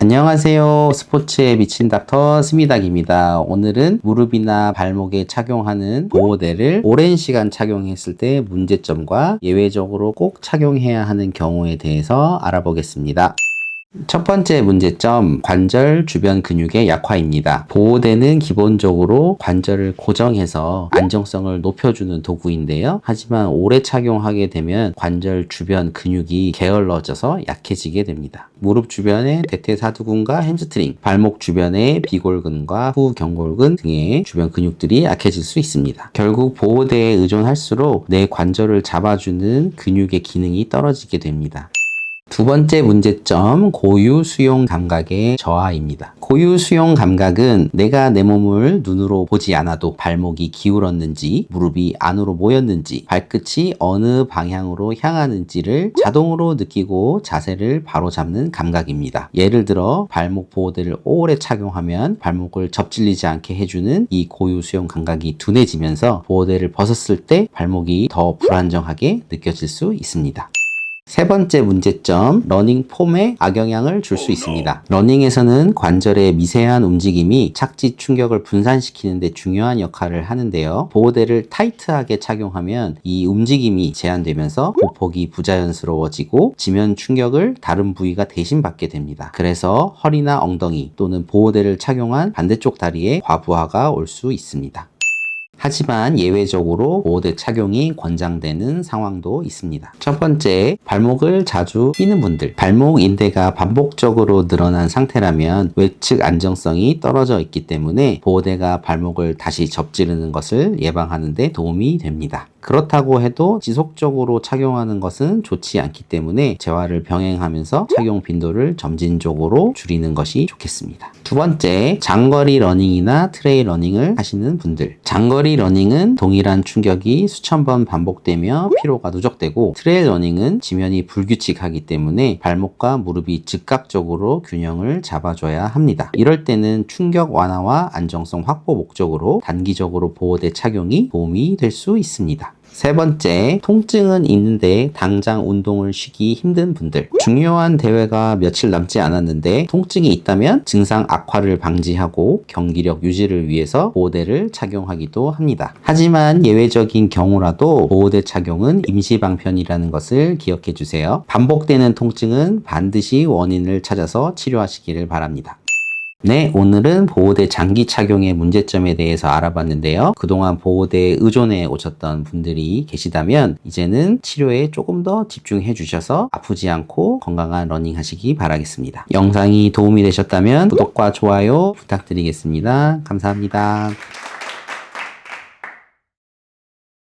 안녕하세요. 스포츠에 미친 닥터 스미닥입니다. 오늘은 무릎이나 발목에 착용하는 보호대를 오랜 시간 착용했을 때 문제점과 예외적으로 꼭 착용해야 하는 경우에 대해서 알아보겠습니다. 첫 번째 문제점, 관절 주변 근육의 약화입니다. 보호대는 기본적으로 관절을 고정해서 안정성을 높여주는 도구인데요. 하지만 오래 착용하게 되면 관절 주변 근육이 게을러져서 약해지게 됩니다. 무릎 주변의 대퇴사두근과 햄스트링, 발목 주변의 비골근과 후경골근 등의 주변 근육들이 약해질 수 있습니다. 결국 보호대에 의존할수록 내 관절을 잡아주는 근육의 기능이 떨어지게 됩니다. 두 번째 문제점, 고유 수용 감각의 저하입니다. 고유 수용 감각은 내가 내 몸을 눈으로 보지 않아도 발목이 기울었는지, 무릎이 안으로 모였는지, 발끝이 어느 방향으로 향하는지를 자동으로 느끼고 자세를 바로 잡는 감각입니다. 예를 들어, 발목 보호대를 오래 착용하면 발목을 접질리지 않게 해주는 이 고유 수용 감각이 둔해지면서 보호대를 벗었을 때 발목이 더 불안정하게 느껴질 수 있습니다. 세 번째 문제점, 러닝 폼에 악영향을 줄 수 있습니다. 러닝에서는 관절의 미세한 움직임이 착지 충격을 분산시키는데 중요한 역할을 하는데요. 보호대를 타이트하게 착용하면 이 움직임이 제한되면서 보폭이 부자연스러워지고 지면 충격을 다른 부위가 대신 받게 됩니다. 그래서 허리나 엉덩이 또는 보호대를 착용한 반대쪽 다리에 과부하가 올 수 있습니다. 하지만 예외적으로 보호대 착용이 권장되는 상황도 있습니다. 첫 번째, 발목을 자주 삐는 분들. 발목 인대가 반복적으로 늘어난 상태라면 외측 안정성이 떨어져 있기 때문에 보호대가 발목을 다시 접지르는 것을 예방하는 데 도움이 됩니다. 그렇다고 해도 지속적으로 착용하는 것은 좋지 않기 때문에 재활을 병행하면서 착용 빈도를 점진적으로 줄이는 것이 좋겠습니다. 두 번째, 장거리 러닝이나 트레일 러닝을 하시는 분들. 장거리 러닝은 동일한 충격이 수천 번 반복되며 피로가 누적되고 트레일 러닝은 지면이 불규칙하기 때문에 발목과 무릎이 즉각적으로 균형을 잡아줘야 합니다. 이럴 때는 충격 완화와 안정성 확보 목적으로 단기적으로 보호대 착용이 도움이 될 수 있습니다. 세 번째, 통증은 있는데 당장 운동을 쉬기 힘든 분들. 중요한 대회가 며칠 남지 않았는데 통증이 있다면 증상 악화를 방지하고 경기력 유지를 위해서 보호대를 착용하기도 합니다. 하지만 예외적인 경우라도 보호대 착용은 임시 방편이라는 것을 기억해 주세요. 반복되는 통증은 반드시 원인을 찾아서 치료하시기를 바랍니다. 네, 오늘은 보호대 장기 착용의 문제점에 대해서 알아봤는데요. 그동안 보호대에 의존해 오셨던 분들이 계시다면 이제는 치료에 조금 더 집중해 주셔서 아프지 않고 건강한 러닝 하시기 바라겠습니다. 영상이 도움이 되셨다면 구독과 좋아요 부탁드리겠습니다. 감사합니다.